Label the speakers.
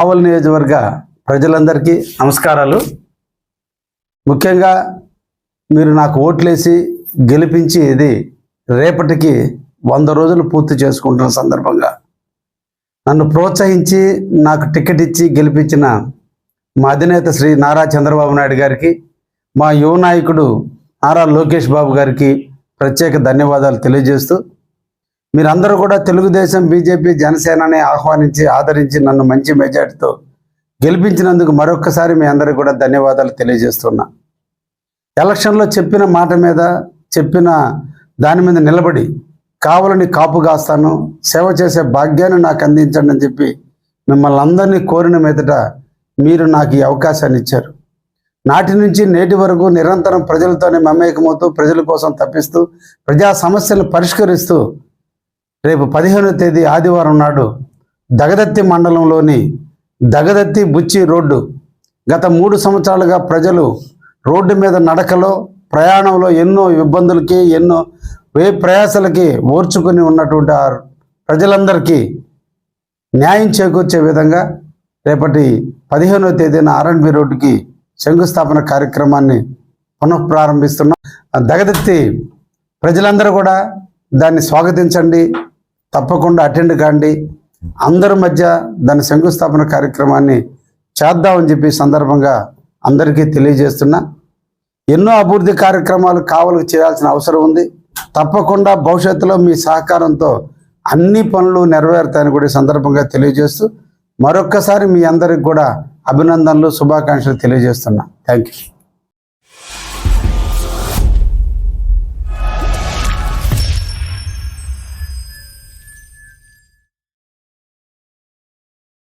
Speaker 1: కావల్ నియోజకవర్గ ప్రజలందరికీ నమస్కారాలు. ముఖ్యంగా మీరు నాకు ఓట్లేసి గెలిపించి ఇది రేపటికి వంద రోజులు పూర్తి చేసుకుంటున్న సందర్భంగా. నన్ను ప్రోత్సహించి నాకు టికెట్ ఇచ్చి గెలిపించిన మా అధినేత శ్రీ నారా చంద్రబాబు నాయుడు గారికి మా యువ నాయకుడు నారా లోకేష్ బాబు గారికి ప్రత్యేక ధన్యవాదాలు తెలియజేస్తూ మీరందరూ కూడా తెలుగుదేశం బీజేపీ జనసేనని ఆహ్వానించి ఆదరించి నన్ను మంచి మెజార్టీతో గెలిపించినందుకు మరొక్కసారి మీ అందరికీ కూడా ధన్యవాదాలు తెలియజేస్తున్నా. ఎలక్షన్లో చెప్పిన మాట మీద చెప్పిన దాని మీద నిలబడి కావాలని కాపు కాస్తాను సేవ చేసే భాగ్యాన్ని నాకు అందించండి అని చెప్పి మిమ్మల్ని అందరినీ కోరిన మీదట మీరు నాకు ఈ అవకాశాన్ని ఇచ్చారు. నాటి నుంచి నేటి వరకు నిరంతరం ప్రజలతోనే మమేకమవుతూ ప్రజల కోసం తప్పిస్తూ ప్రజా సమస్యలు పరిష్కరిస్తూ రేపు పదిహేనో తేదీ ఆదివారం నాడు దగదత్తి మండలంలోని దగదత్తి బుచ్చి రోడ్డు గత మూడు సంవత్సరాలుగా ప్రజలు రోడ్డు మీద నడకలో ప్రయాణంలో ఎన్నో ఇబ్బందులకి ఎన్నో వే ప్రయాసలకి ఓర్చుకుని ఉన్నటువంటి ఆ ప్రజలందరికీ న్యాయం చేకూర్చే విధంగా రేపటి పదిహేనో తేదీన ఆర్ఎండ్బి రోడ్డుకి శంకుస్థాపన కార్యక్రమాన్ని పునఃప్రారంభిస్తున్నాం. ఆ ప్రజలందరూ కూడా దాన్ని స్వాగతించండి. తప్పకుండా అటెండ్ కాండి. అందరి మధ్య దాని శంకుస్థాపన కార్యక్రమాన్ని చేద్దామని చెప్పి సందర్భంగా అందరికీ తెలియజేస్తున్నా. ఎన్నో అభివృద్ధి కార్యక్రమాలు కావలకు చేయాల్సిన అవసరం ఉంది. తప్పకుండా భవిష్యత్తులో మీ సహకారంతో అన్ని పనులు నెరవేరుతాయని కూడా సందర్భంగా తెలియజేస్తూ మరొక్కసారి మీ అందరికి కూడా అభినందనలు శుభాకాంక్షలు తెలియజేస్తున్నా. Thank you